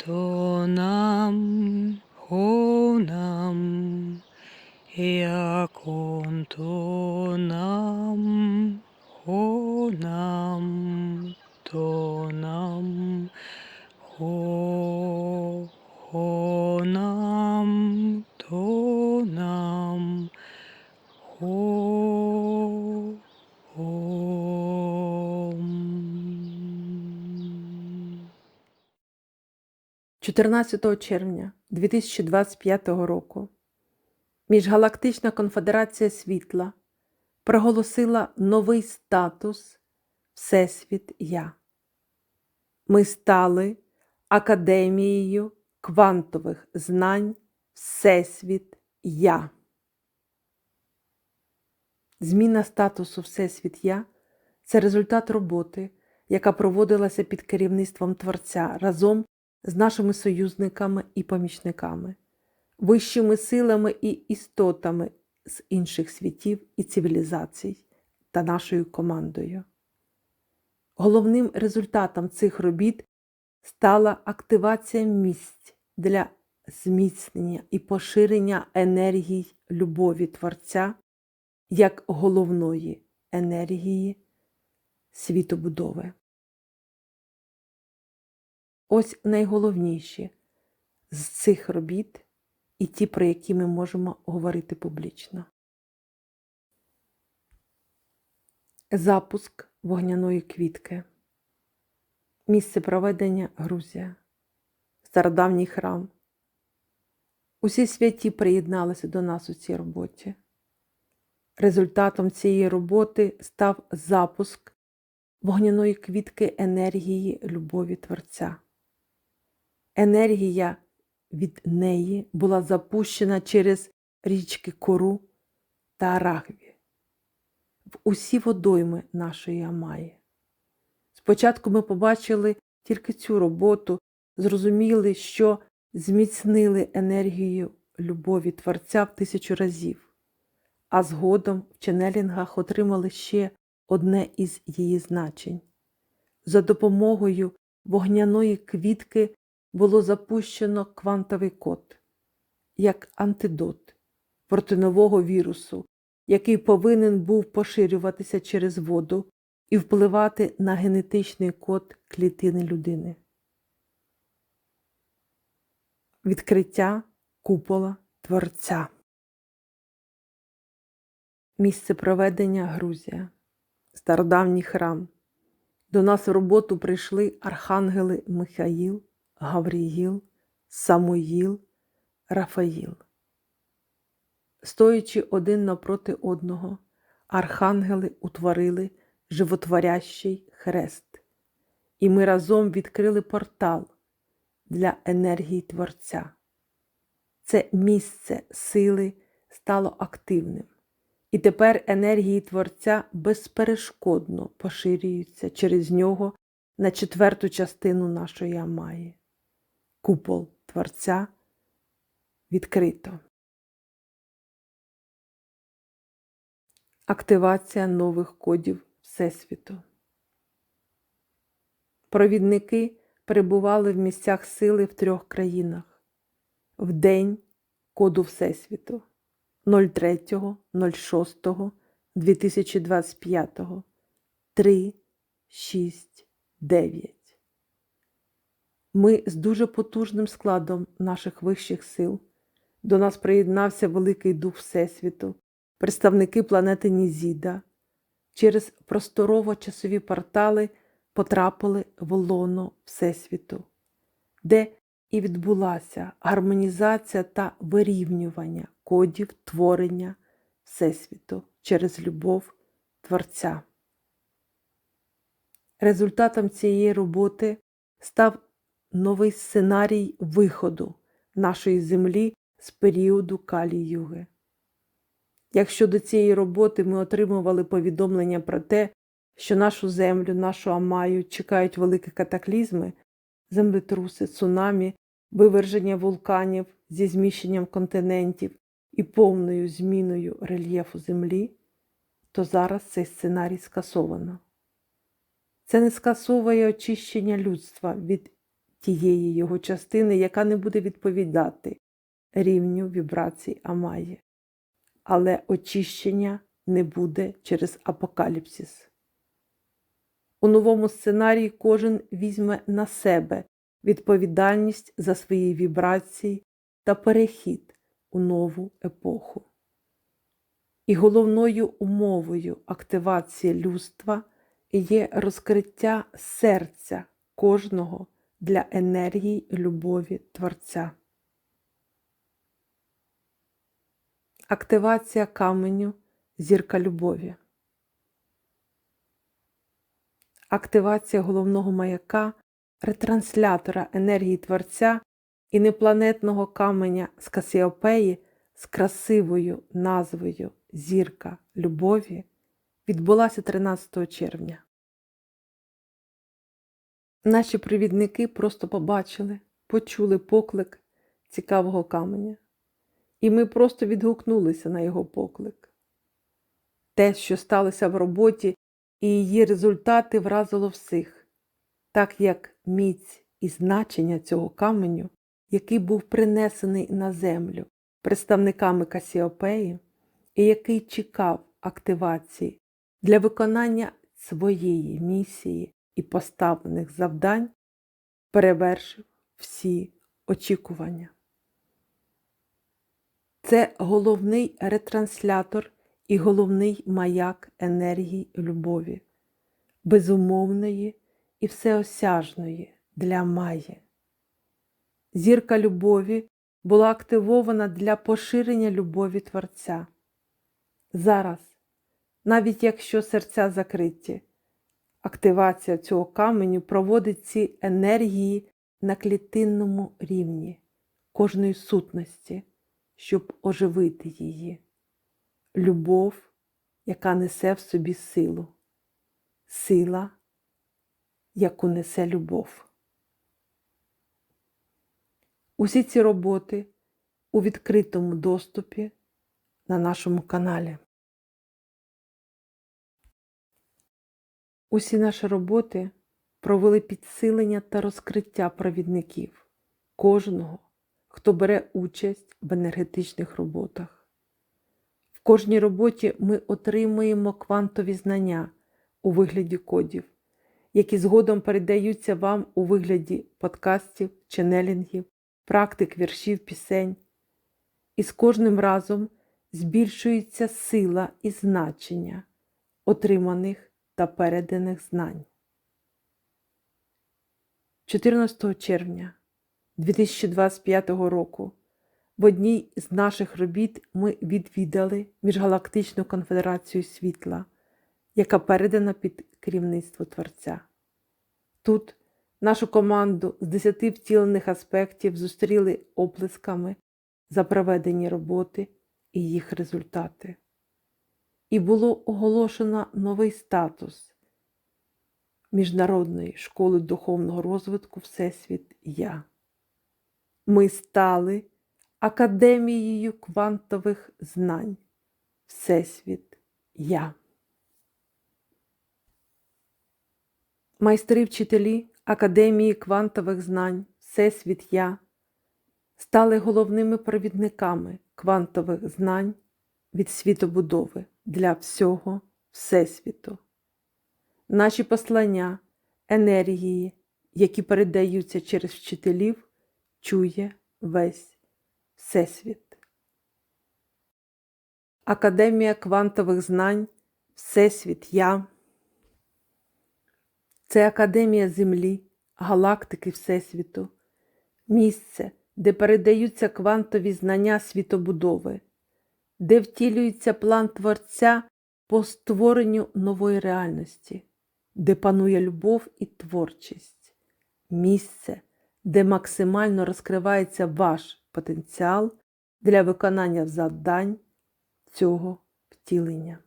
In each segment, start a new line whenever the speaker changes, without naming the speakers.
тонам, хонам, якон тонам, хонам,
14 червня 2025 року Міжгалактична конфедерація світла проголосила новий статус Всесвіт Я. Ми стали Академією квантових знань Всесвіт Я. Зміна статусу Всесвіт Я це результат роботи, яка проводилася під керівництвом Творця разом з нашими союзниками і помічниками, вищими силами і істотами з інших світів і цивілізацій та нашою командою. Головним результатом цих робіт стала активація місць для зміцнення і поширення енергій любові Творця як головної енергії світобудови. Ось найголовніші з цих робіт і ті, про які ми можемо говорити публічно. Запуск вогняної квітки. Місце проведення Грузія. Стародавній храм. Усі святі приєдналися до нас у цій роботі. Результатом цієї роботи став запуск вогняної квітки енергії любові Творця. Енергія від неї була запущена через річки Кору та Арахві в усі водойми нашої Амаї. Спочатку ми побачили тільки цю роботу, зрозуміли, що зміцнили енергію любові Творця в тисячу разів, а згодом в ченелінгах отримали ще одне із її значень. За допомогою вогняної квітки було запущено квантовий код як антидот проти нового вірусу, який повинен був поширюватися через воду і впливати на генетичний код клітини людини. Відкриття купола Творця. Місце проведення Грузія. Стародавній храм. До нас в роботу прийшли архангели Михаїл, Гавріїл, Самуїл, Рафаїл. Стоячи один напроти одного, архангели утворили животворящий хрест, і ми разом відкрили портал для енергії Творця. Це місце сили стало активним, і тепер енергії Творця безперешкодно поширюються через нього на четверту частину нашої Амаї. Купол Творця відкрито. Активація нових кодів Всесвіту. Провідники перебували в місцях сили в трьох країнах в день коду Всесвіту 03.06.2025 3, 6, 9. Ми з дуже потужним складом наших вищих сил. До нас приєднався Великий Дух Всесвіту, представники планети Нізіда. Через просторово-часові портали потрапили в лоно Всесвіту, де і відбулася гармонізація та вирівнювання кодів творення Всесвіту через любов Творця. Результатом цієї роботи став новий сценарій виходу нашої землі з періоду Калі-Юги. Якщо до цієї роботи ми отримували повідомлення про те, що нашу землю, нашу Амаю чекають великі катаклізми, землетруси, цунамі, виверження вулканів зі зміщенням континентів і повною зміною рельєфу Землі, то зараз цей сценарій скасовано. Це не скасовує очищення людства від тієї його частини, яка не буде відповідати рівню вібрацій Амаї. Але очищення не буде через апокаліпсис. У новому сценарії кожен візьме на себе відповідальність за свої вібрації та перехід у нову епоху. І головною умовою активації людства є розкриття серця кожного для енергії любові Творця. Активація каменю зірка любові. Активація головного маяка, ретранслятора енергії Творця і непланетного каменя з Касіопеї з красивою назвою Зірка любові відбулася 13 червня. Наші провідники просто побачили, почули поклик цікавого каменя, і ми просто відгукнулися на його поклик. Те, що сталося в роботі, і її результати вразило всіх, так як міць і значення цього каменю, який був принесений на землю представниками Касіопеї, і який чекав активації для виконання своєї місії і поставлених завдань, перевершив всі очікування. Це головний ретранслятор і головний маяк енергії любові, безумовної і всеосяжної для Майї. Зірка любові була активована для поширення любові Творця. Зараз, навіть якщо серця закриті, активація цього каменю проводить ці енергії на клітинному рівні кожної сутності, щоб оживити її. Любов, яка несе в собі силу, сила, яку несе любов. Усі ці роботи у відкритому доступі на нашому каналі. Усі наші роботи провели підсилення та розкриття провідників кожного, хто бере участь в енергетичних роботах. В кожній роботі ми отримуємо квантові знання у вигляді кодів, які згодом передаються вам у вигляді подкастів, ченелінгів, практик віршів, пісень. І з кожним разом збільшується сила і значення отриманих та переданих знань. 14 червня 2025 року в одній з наших робіт ми відвідали Міжгалактичну конфедерацію світла, яка передана під керівництво Творця. Тут нашу команду з 10 втілених аспектів зустріли оплесками за проведені роботи і їх результати. І було оголошено новий статус Міжнародної школи духовного розвитку Всесвіт Я. Ми стали Академією квантових знань Всесвіт Я. Майстри вчителі Академії квантових знань Всесвіт Я стали головними провідниками квантових знань від світобудови для всього Всесвіту. Наші послання, енергії, які передаються через вчителів, чує весь Всесвіт. Академія квантових знань Всесвіт Я. Це Академія Землі, галактики Всесвіту, місце, де передаються квантові знання світобудови, де втілюється план Творця по створенню нової реальності, де панує любов і творчість, місце, де максимально розкривається ваш потенціал для виконання завдань цього втілення.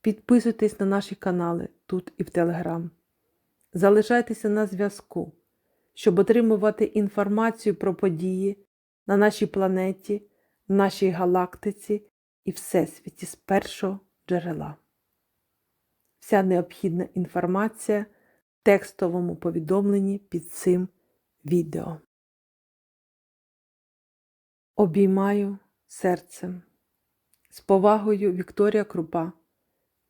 Підписуйтесь на наші канали тут і в Телеграм. Залишайтеся на зв'язку, щоб отримувати інформацію про події на нашій планеті, нашій галактиці і Всесвіті з першого джерела. Вся необхідна інформація в текстовому повідомленні під цим відео. Обіймаю серцем. З повагою Вікторія Крупа,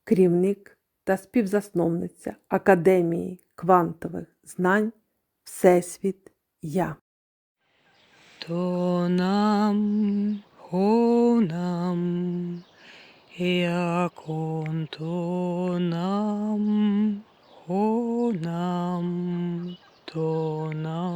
керівник та співзасновниця Академії квантових знань Всесвіт Я.
То нам, хо нам, якон то нам, хо нам, то нам,